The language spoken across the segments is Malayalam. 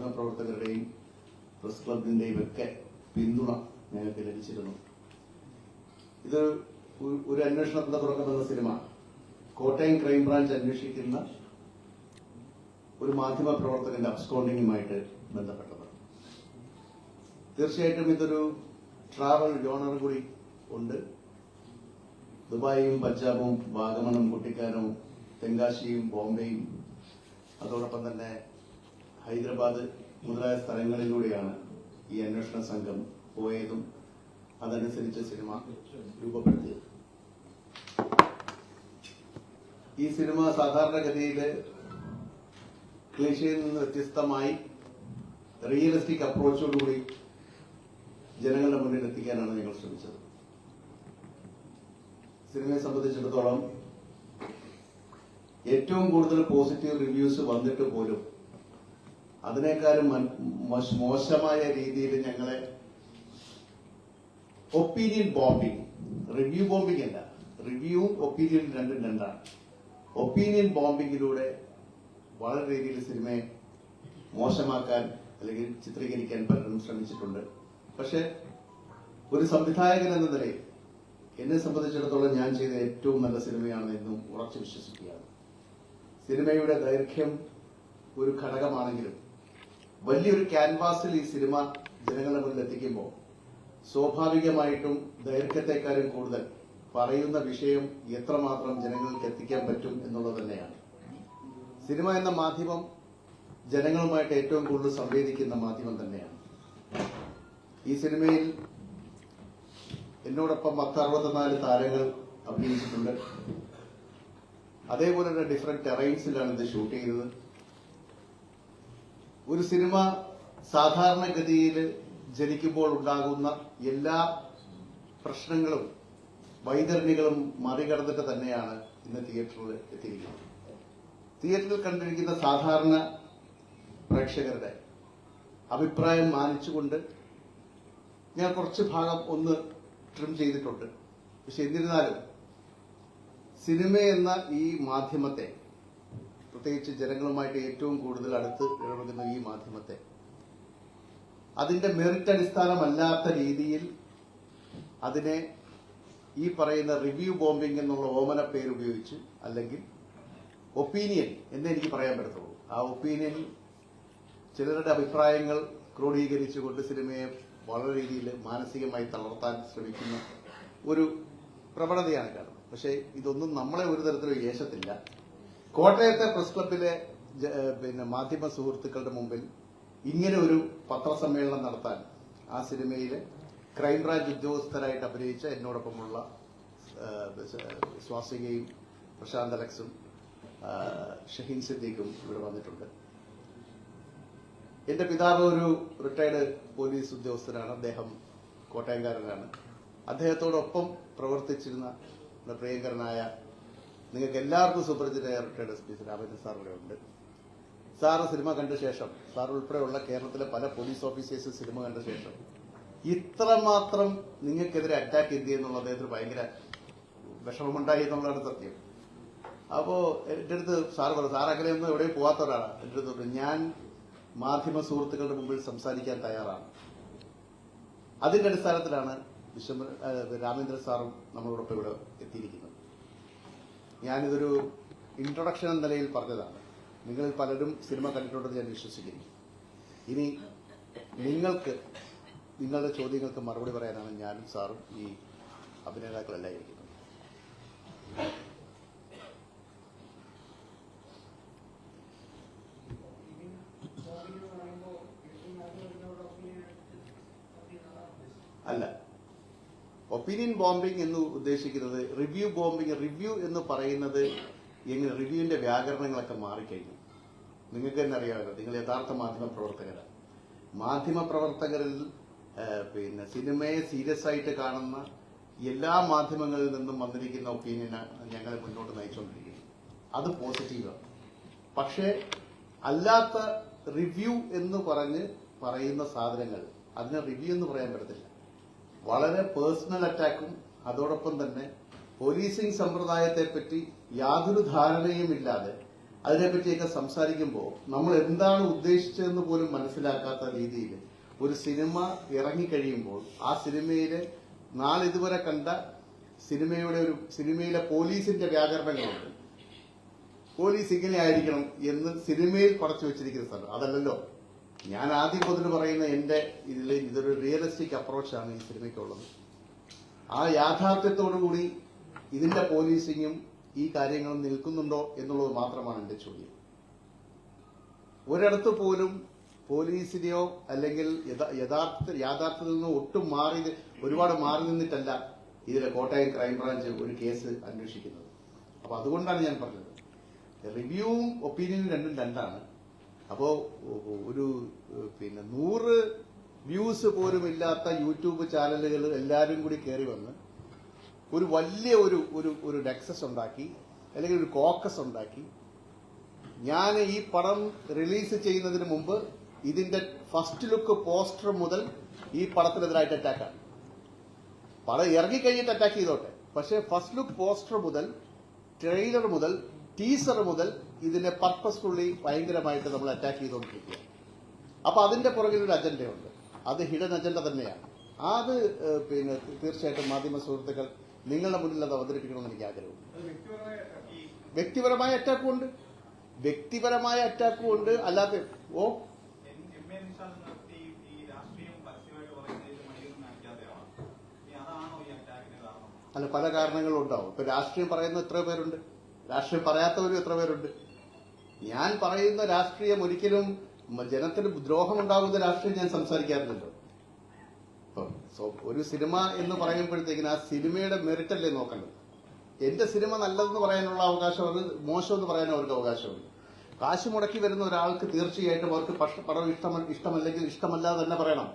മാധ്യമപ്രവർത്തകരുടെയും പ്രസ് ക്ലബിന്റെയും ഒക്കെ പിന്തുണ ഞങ്ങൾക്ക് ലഭിച്ചിരുന്നു. ഇത് ഒരു- അന്വേഷണത്തിന്റെ തുടക്കം സിനിമ. കോട്ടയം ക്രൈംബ്രാഞ്ച് അന്വേഷിക്കുന്ന ഒരു മാധ്യമ പ്രവർത്തകന്റെ അബ്സ്കോണ്ടിങ്ങുമായിട്ട് ബന്ധപ്പെട്ടത് തീർച്ചയായിട്ടും ഇതൊരു ട്രാവൽ ജോണർ കൂടി ഉണ്ട്. ദുബായും പഞ്ചാബും വാഗമണും കുട്ടിക്കാനും തെങ്കാശിയും ബോംബെയും അതോടൊപ്പം തന്നെ ഹൈദരാബാദ് മുതലായ സ്ഥലങ്ങളിലൂടെയാണ് ഈ അന്വേഷണ സംഘം പോയതും അതനുസരിച്ച് സിനിമ രൂപപ്പെടുത്തിയത്. ഈ സിനിമ സാധാരണഗതിയിൽ ക്ലീഷയിൽ നിന്ന് വ്യത്യസ്തമായി റിയലിസ്റ്റിക് അപ്രോച്ചോടുകൂടി ജനങ്ങളുടെ മുന്നിൽ എത്തിക്കാനാണ് ഞങ്ങൾ ശ്രമിച്ചത്. സിനിമയെ സംബന്ധിച്ചിടത്തോളം ഏറ്റവും കൂടുതൽ പോസിറ്റീവ് റിവ്യൂസ് വന്നിട്ട് പോലും അതിനേക്കാളും മോശമായ രീതിയിൽ ഞങ്ങളെ ഒപ്പീനിയൻ ബോംബിംഗ് റിവ്യൂ ബോംബിംഗ് അല്ല. റിവ്യൂവും ഒപ്പീനിയനും രണ്ടും രണ്ടാണ്. ഒപ്പീനിയൻ ബോംബിങ്ങിലൂടെ വളരെ രീതിയിൽ സിനിമയെ മോശമാക്കാൻ അല്ലെങ്കിൽ ചിത്രീകരിക്കാൻ പലരും ശ്രമിച്ചിട്ടുണ്ട്. പക്ഷെ ഒരു സംവിധായകൻ എന്ന നിലയിൽ എന്നെ സംബന്ധിച്ചിടത്തോളം ഞാൻ ചെയ്ത ഏറ്റവും നല്ല സിനിമയാണ് എന്നും ഉറച്ചു വിശ്വസിക്കുകയാണ്. സിനിമയുടെ ദൈർഘ്യം ഒരു ഘടകമാണെങ്കിലും വലിയൊരു ക്യാൻവാസിൽ ഈ സിനിമ ജനങ്ങളുടെ മുന്നിൽ എത്തിക്കുമ്പോൾ സ്വാഭാവികമായിട്ടും ദൈർഘ്യത്തെക്കാളും കൂടുതൽ പറയുന്ന വിഷയം എത്രമാത്രം ജനങ്ങൾക്ക് എത്തിക്കാൻ പറ്റും എന്നുള്ളത് തന്നെയാണ്. സിനിമ എന്ന മാധ്യമം ജനങ്ങളുമായിട്ട് ഏറ്റവും കൂടുതൽ സംവേദിക്കുന്ന മാധ്യമം തന്നെയാണ്. ഈ സിനിമയിൽ എന്നോടൊപ്പം പത്ത് അറുപത്തിനാല് താരങ്ങൾ അഭിനയിച്ചിട്ടുണ്ട്. അതേപോലെ തന്നെ ഡിഫറെന്റ് ടെറൈൻസിലാണ് ഇത് ഷൂട്ട് ചെയ്തത്. ഒരു സിനിമ സാധാരണഗതിയിൽ ജനിക്കുമ്പോൾ ഉണ്ടാകുന്ന എല്ലാ പ്രശ്നങ്ങളും വൈതരണികളും മറികടന്നിട്ട് തന്നെയാണ് ഇന്ന് തിയേറ്ററിൽ എത്തിയിരിക്കുന്നത്. തിയേറ്ററിൽ കണ്ടിരിക്കുന്ന സാധാരണ പ്രേക്ഷകരുടെ അഭിപ്രായം മാനിച്ചുകൊണ്ട് ഞാൻ കുറച്ച് ഭാഗം ഒന്ന് ട്രിം ചെയ്തിട്ടുണ്ട്. പക്ഷെ എന്നിരുന്നാലും സിനിമ എന്ന ഈ മാധ്യമത്തെ പ്രത്യേകിച്ച് ജനങ്ങളുമായിട്ട് ഏറ്റവും കൂടുതൽ അടുത്ത് ഇടപെടുന്ന ഈ മാധ്യമത്തെ. അതിന്റെ മെറിറ്റ് അടിസ്ഥാനമല്ലാത്ത രീതിയിൽ അതിനെ ഈ പറയുന്ന റിവ്യൂ ബോംബിംഗ് എന്നുള്ള ഓമന പേര് ഉപയോഗിച്ച് അല്ലെങ്കിൽ ഒപ്പീനിയൻ എന്നേ എനിക്ക് പറയാൻ പറ്റത്തുള്ളൂ. ആ ഒപ്പീനിയൻ ചിലരുടെ അഭിപ്രായങ്ങൾ ക്രോഡീകരിച്ചുകൊണ്ട് സിനിമയെ വളരെ രീതിയിൽ മാനസികമായി തളർത്താൻ ശ്രമിക്കുന്ന ഒരു പ്രവണതയാണ് കാരണം. പക്ഷേ ഇതൊന്നും നമ്മളെ ഒരു തരത്തിലും യേശത്തില്ല കോട്ടയത്തെ പ്രസ് ക്ലബിലെ പിന്നെ മാധ്യമ സുഹൃത്തുക്കളുടെ മുമ്പിൽ ഇങ്ങനെ ഒരു പത്രസമ്മേളനം നടത്താൻ ആ സിനിമയിലെ ക്രൈംബ്രാഞ്ച് ഉദ്യോഗസ്ഥരായിട്ട് അഭിനയിച്ച എന്നോടൊപ്പമുള്ള സ്വാസികയും പ്രശാന്ത് അലക്സും ഷഹീൻ സിദ്ദീഖും ഇവിടെ വന്നിട്ടുണ്ട്. എന്റെ പിതാവ് ഒരു റിട്ടയർഡ് പോലീസ് ഉദ്യോഗസ്ഥനാണ്. അദ്ദേഹം കോട്ടയംകാരനാണ്. അദ്ദേഹത്തോടൊപ്പം പ്രവർത്തിച്ചിരുന്ന പ്രിയങ്കരനായ നിങ്ങൾക്ക് എല്ലാവർക്കും സുപരിചിത retired S P Ramachandran sir ഇവിടെ ഉണ്ട്. സാറ് സിനിമ കണ്ട ശേഷം സാർ ഉൾപ്പെടെയുള്ള കേരളത്തിലെ പല പോലീസ് ഓഫീസേഴ്സും സിനിമ കണ്ട ശേഷം ഇത്രമാത്രം നിങ്ങൾക്കെതിരെ അറ്റാക്ക് എന്ത് എന്നുള്ള അദ്ദേഹത്തിന് ഭയങ്കര വിഷമമുണ്ടായി എന്നുള്ളതാണ് സത്യം. അപ്പോ എന്റെ അടുത്ത് സാർ പറഞ്ഞു സാർ അങ്ങനെയൊന്നും എവിടെയും പോവാത്ത ഒരാളാണ് എന്റെ അടുത്ത് ഞാൻ മാധ്യമ സുഹൃത്തുക്കളുടെ മുമ്പിൽ സംസാരിക്കാൻ തയ്യാറാണ്. അതിന്റെ അടിസ്ഥാനത്തിലാണ് വിശ്വ രാമേന്ദ്രൻ സാറും നമ്മളോടൊപ്പം ഇവിടെ എത്തിയിരിക്കുന്നത്. ഞാനിതൊരു ഇൻട്രൊഡക്ഷൻ എന്ന നിലയിൽ പറഞ്ഞതാണ്. നിങ്ങളിൽ പലരും സിനിമ കണ്ടിട്ടുണ്ടെന്ന് ഞാൻ വിശ്വസിക്കുന്നു. ഇനി നിങ്ങൾക്ക് നിങ്ങളുടെ ചോദ്യങ്ങൾക്ക് മറുപടി പറയാനാണ് ഞാനും സാറും ഈ അഭിനേതാക്കളെല്ലാം ഇരിക്കുന്നത് അല്ല ഒപ്പീനിയൻ ബോംബിംഗ് എന്ന് ഉദ്ദേശിക്കുന്നത് റിവ്യൂ ബോംബിംഗ് റിവ്യൂ എന്ന് പറയുന്നത് എങ്ങനെ റിവ്യൂവിന്റെ വ്യാകരണങ്ങളൊക്കെ മാറിക്കഴിഞ്ഞു. നിങ്ങൾക്ക് തന്നെ അറിയാമല്ലോ നിങ്ങൾ യഥാർത്ഥ മാധ്യമ പ്രവർത്തകരാണ് മാധ്യമ പ്രവർത്തകരിൽ പിന്നെ സിനിമയെ സീരിയസ് ആയിട്ട് കാണുന്ന എല്ലാ മാധ്യമങ്ങളിൽ നിന്നും വന്നിരിക്കുന്ന ഒപ്പീനിയനാണ് ഞങ്ങളെ മുന്നോട്ട് നയിച്ചുകൊണ്ടിരിക്കുന്നത് അത് പോസിറ്റീവാണ് പക്ഷേ അല്ലാത്ത റിവ്യൂ എന്ന് പറഞ്ഞ് പറയുന്ന സാധനങ്ങൾ അതിനെ റിവ്യൂ എന്ന് പറയാൻ പറ്റത്തില്ല. വളരെ പേഴ്സണൽ അറ്റാക്കും അതോടൊപ്പം തന്നെ പോലീസിംഗ് സമ്പ്രദായത്തെ പറ്റി യാതൊരു ധാരണയും ഇല്ലാതെ അതിനെപ്പറ്റിയൊക്കെ സംസാരിക്കുമ്പോൾ നമ്മൾ എന്താണ് ഉദ്ദേശിച്ചതെന്ന് പോലും മനസ്സിലാക്കാത്ത രീതിയിൽ ഒരു സിനിമ ഇറങ്ങിക്കഴിയുമ്പോൾ ആ സിനിമയിൽ നാളിതുവരെ കണ്ട സിനിമയുടെ ഒരു സിനിമയിലെ പോലീസിന്റെ വ്യാകരണങ്ങളുണ്ട്. പോലീസ് ഇങ്ങനെ ആയിരിക്കണം എന്ന് സിനിമയിൽ പടച്ചു വെച്ചിരിക്കുന്ന സ്ഥലം. അതല്ലല്ലോ. ഞാൻ ആദ്യം മുതൽ പറയുന്ന എന്റെ ഇതിൽ ഇതൊരു റിയലിസ്റ്റിക് അപ്രോച്ചാണ് ഈ സിനിമയ്ക്കുള്ളത്. ആ യാഥാർത്ഥ്യത്തോടുകൂടി ഇതിന്റെ പോലീസിങ്ങും ഈ കാര്യങ്ങളും നിൽക്കുന്നുണ്ടോ എന്നുള്ളത് മാത്രമാണ് എന്റെ ചോദ്യം. ഒരിടത്ത് പോലും പോലീസിനെയോ അല്ലെങ്കിൽ യഥാർത്ഥ യാഥാർത്ഥ്യത്തിൽ നിന്ന് ഒട്ടും മാറി ഒരുപാട് മാറി നിന്നിട്ടല്ല ഇതിലെ കോട്ടയം ക്രൈംബ്രാഞ്ച് ഒരു കേസ് അന്വേഷിക്കുന്നത്. അപ്പൊ അതുകൊണ്ടാണ് ഞാൻ പറഞ്ഞത്. റിവ്യൂവും ഒപ്പീനിയനും രണ്ടും രണ്ടാണ്. അപ്പോ ഒരു പിന്നെ നൂറ് വ്യൂസ് പോലും ഇല്ലാത്ത യൂട്യൂബ് ചാനലുകൾ എല്ലാവരും കൂടി കയറി വന്ന് ഒരു വലിയ ഒരു ഒരു ഒരു ഡെക്സസ് ഉണ്ടാക്കി അല്ലെങ്കിൽ ഒരു കോക്കസ് ഉണ്ടാക്കി. ഞാൻ ഈ പടം റിലീസ് ചെയ്യുന്നതിന് മുമ്പ് ഇതിന്റെ ഫസ്റ്റ് ലുക്ക് പോസ്റ്റർ മുതൽ ഈ പടത്തിനെതിരായിട്ട് അറ്റാക്കാണ് പടം ഇറങ്ങിക്കഴിഞ്ഞിട്ട് അറ്റാക്ക് ചെയ്തോട്ടെ. പക്ഷേ ഫസ്റ്റ് ലുക്ക് പോസ്റ്റർ മുതൽ ട്രെയിലർ മുതൽ ടീസർ മുതൽ ഇതിനെ പർപ്പസ്ഫുള്ളി ഭയങ്കരമായിട്ട് നമ്മൾ അറ്റാക്ക് ചെയ്തുകൊണ്ടിരിക്കുകയാണ്. അപ്പോൾ അതിന്റെ പുറകിൽ ഒരു അജണ്ടയുണ്ട് അത് ഹിഡൻ അജണ്ട തന്നെയാണ്. അത് പിന്നെ തീർച്ചയായിട്ടും മാധ്യമ സുഹൃത്തുക്കൾ നിങ്ങളുടെ മുന്നിൽ അത് അവതരിപ്പിക്കണമെന്ന് എനിക്ക് ആഗ്രഹമുണ്ട്. വ്യക്തിപരമായ അറ്റാക്കും ഉണ്ട്. വ്യക്തിപരമായ അറ്റാക്കും ഉണ്ട്. അല്ലാതെ ഓ അല്ല പല കാരണങ്ങളും ഉണ്ടാവും. ഇപ്പൊ രാഷ്ട്രീയം പറയുന്ന എത്ര പേരുണ്ട്. രാഷ്ട്രീയം പറയാത്തവരും എത്ര പേരുണ്ട്? ഞാൻ പറയുന്ന രാഷ്ട്രീയം ഒരിക്കലും ജനത്തിന് ദ്രോഹമുണ്ടാകുന്ന രാഷ്ട്രീയം ഞാൻ സംസാരിക്കാറുണ്ട് സോ- ഒരു സിനിമ എന്ന് പറയുമ്പോഴത്തേക്കിന് ആ സിനിമയുടെ മെറിറ്റ് അല്ലേ നോക്കേണ്ടത്? എന്റെ സിനിമ നല്ലതെന്ന് പറയാനുള്ള അവകാശം അത് മോശമെന്ന് പറയാൻ അവർക്ക് അവകാശമുണ്ട്. കാശ് മുടക്കി വരുന്ന ഒരാൾക്ക് തീർച്ചയായിട്ടും അവർക്ക് പടം ഇഷ്ടമ ഇഷ്ടമല്ലെങ്കിൽ ഇഷ്ടമല്ല തന്നെ പറയണം.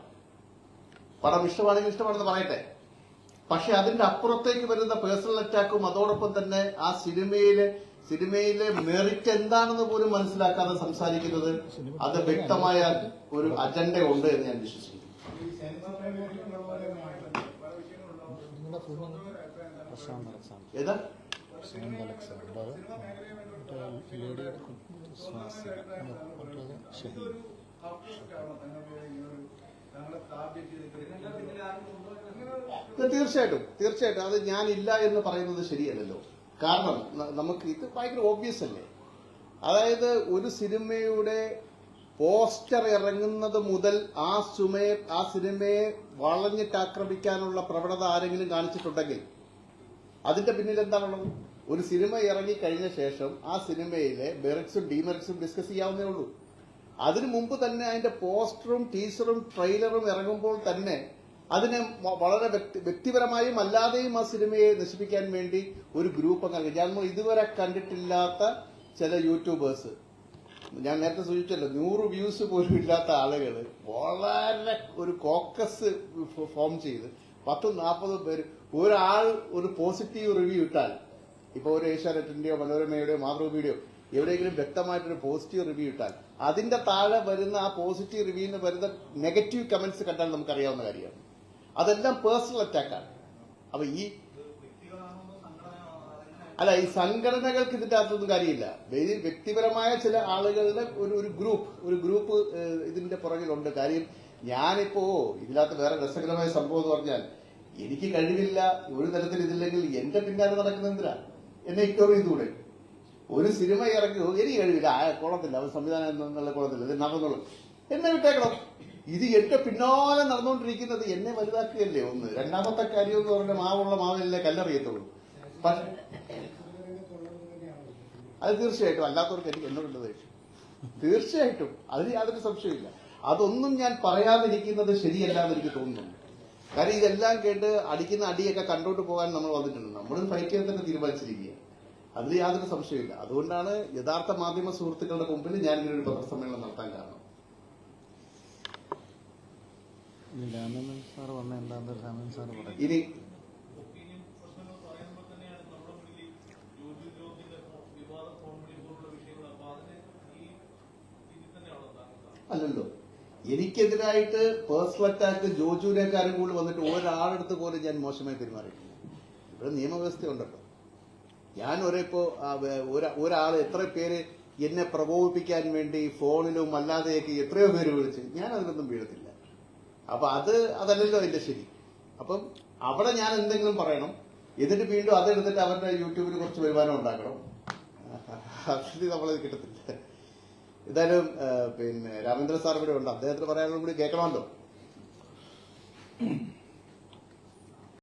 പടം ഇഷ്ടമാണെങ്കിൽ ഇഷ്ടമാണെന്ന് പറയട്ടെ. പക്ഷെ അതിന്റെ അപ്പുറത്തേക്ക് വരുന്ന പേഴ്സണൽ അറ്റാക്കും അതോടൊപ്പം തന്നെ ആ സിനിമയിലെ സിനിമയിലെ മെറിറ്റ് എന്താണെന്ന് പോലും മനസ്സിലാക്കാതെ സംസാരിക്കുന്നത് അത് വ്യക്തമായ ഒരു അജണ്ട ഉണ്ട് എന്ന് ഞാൻ വിശ്വസിക്കുന്നു. ഏതാ? തീർച്ചയായിട്ടും തീർച്ചയായിട്ടും. അത് ഞാനില്ല എന്ന് പറയുന്നത് ശരിയല്ലല്ലോ. കാരണം നമുക്ക് ഇത് ഭയങ്കര ഓബ്വിയസ് അല്ലേ? അതായത് ഒരു സിനിമയുടെ പോസ്റ്റർ ഇറങ്ങുന്നത് മുതൽ ആ സുമയെ ആ സിനിമയെ വളഞ്ഞിട്ട് ആക്രമിക്കാനുള്ള പ്രവണത ആരെങ്കിലും കാണിച്ചിട്ടുണ്ടെങ്കിൽ അതിന്റെ പിന്നിൽ എന്താണുള്ളത്? ഒരു സിനിമ ഇറങ്ങി കഴിഞ്ഞ ശേഷം ആ സിനിമയിലെ മെറിറ്റ്സും ഡിമെറിറ്റ്സും ഡിസ്കസ് ചെയ്യാവുന്നേ ഉള്ളൂ. അതിനു മുമ്പ് തന്നെ അതിന്റെ പോസ്റ്ററും ടീസറും ട്രെയിലറും ഇറങ്ങുമ്പോൾ തന്നെ അതിനെ വളരെ വ്യക്തി- വ്യക്തിപരമായും അല്ലാതെയും ആ സിനിമയെ നശിപ്പിക്കാൻ വേണ്ടി ഒരു ഗ്രൂപ്പ് അങ്ങ് ഞാൻ ഇതുവരെ കണ്ടിട്ടില്ലാത്ത ചില യൂട്യൂബേഴ്സ്. ഞാൻ നേരത്തെ സൂചിച്ചല്ലോ നൂറ് വ്യൂസ് പോലും ഇല്ലാത്ത ആളുകൾ വളരെ ഒരു കോക്കസ് ഫോം ചെയ്ത് പത്തും നാൽപ്പതും പേര് ഒരാൾ ഒരു പോസിറ്റീവ് റിവ്യൂ ഇട്ടാൽ ഇപ്പൊ ഒരു ഏഷ്യാനെറ്റിന്റെയോ മനോരമയുടെയോ മാതൃഭൂമിയുടെയോ എവിടെയെങ്കിലും വ്യക്തമായിട്ടൊരു പോസിറ്റീവ് റിവ്യൂ ഇട്ടാൽ അതിന്റെ താഴെ വരുന്ന ആ പോസിറ്റീവ് റിവ്യൂന്ന് വരുന്ന നെഗറ്റീവ് കമന്റ്സ് കണ്ടാൽ നമുക്കറിയാവുന്ന കാര്യമാണ്. അതെല്ലാം പേഴ്സണൽ അറ്റാക്കാണ് അപ്പൊ ഈ അല്ല ഈ സംഘടനകൾക്ക് ഇതിന്റെ അകത്തൊന്നും കാര്യമില്ല. വ്യക്തിപരമായ ചില ആളുകളുടെ ഒരു ഒരു ഗ്രൂപ്പ് ഒരു ഗ്രൂപ്പ് ഇതിന്റെ പുറകിലുണ്ട്. കാര്യം ഞാനിപ്പോ ഇതിനകത്ത് വേറെ രസകരമായ സംഭവം എന്ന് പറഞ്ഞാൽ എനിക്ക് കഴിവില്ല ഒരു തരത്തിൽ ഇതില്ലെങ്കിൽ എന്റെ പിന്നാലെ നടക്കുന്ന എന്തിനാ? എന്നെ ഇഗ്നോർ ചെയ്തുകൂടെ? ഒരു സിനിമ ഇറക്കി ഇനി കഴിവില്ല ആ കുളത്തില്ല അവർ സംവിധാനം എന്നുള്ള കുളത്തില്ല ഇത് നടന്നുള്ളൂ എന്നെ വിട്ടേക്കണം. ഇത് എന്റെ പിന്നാലെ നടന്നുകൊണ്ടിരിക്കുന്നത് എന്നെ വലുതാക്കുകയല്ലേ ഒന്ന്. രണ്ടാമത്തെ കാര്യം എന്ന് പറഞ്ഞാൽ മാവുള്ള മാവിലല്ലേ കല്ലെറിയത്തുള്ളൂ. അത് തീർച്ചയായിട്ടും അല്ലാത്തവർക്ക് എനിക്ക് എന്നോടുള്ളത് തീർച്ചയായിട്ടും. അതിന് യാതൊരു സംശയമില്ല അതൊന്നും ഞാൻ പറയാതിരിക്കുന്നത് ശരിയല്ല എന്ന് എനിക്ക് തോന്നുന്നു കാരണം ഇതെല്ലാം കേട്ട് അടിക്കുന്ന അടിയൊക്കെ കണ്ടോട്ട് പോകാൻ നമ്മൾ വന്നിട്ടുണ്ട്. നമ്മൾ ഫൈറ്റ് ചെയ്യാൻ തന്നെ തീരുമാനിച്ചിരിക്കുക അതിൽ യാതൊരു സംശയമില്ല അതുകൊണ്ടാണ് യഥാർത്ഥ മാധ്യമ സുഹൃത്തുക്കളുടെ മുമ്പിൽ ഞാൻ ഇങ്ങനെ ഒരു പത്രസമ്മേളനം നടത്താൻ കാരണം. ഇനി അല്ലല്ലോ. എനിക്കെതിരായിട്ട് പേഴ്സണൽ അറ്റാക്ക് ജോജുവിനേക്കാരും കൂടി വന്നിട്ട് ഒരാളെടുത്ത് പോലും ഞാൻ മോശമായി പെരുമാറിയിട്ടില്ല. ഇവിടെ നിയമവ്യവസ്ഥ ഉണ്ടല്ലോ ഞാൻ ഒരേപ്പോ ഒരാൾ എത്ര പേര് എന്നെ പ്രകോപിപ്പിക്കാൻ വേണ്ടി ഫോണിലും അല്ലാതെയൊക്കെ എത്രയോ പേര് വിളിച്ച് ഞാൻ അതിലൊന്നും വീഴത്തില്ല. അപ്പൊ അത് അതല്ലല്ലോ അതിന്റെ ശരി. അപ്പം അവിടെ ഞാൻ എന്തെങ്കിലും പറയണം എന്നിട്ട് വീണ്ടും അതെടുത്തിട്ട് അവരുടെ യൂട്യൂബിൽ കുറച്ച് വരുമാനം ഉണ്ടാക്കണം. അതിന് നമ്മളത് കിട്ടത്തില്ല. എന്തായാലും പിന്നെ രാമേന്ദ്ര സാർ ഇവിടെ ഉണ്ട്. അദ്ദേഹത്തിന് പറയാനുള്ള കൂടി കേൾക്കണമല്ലോ.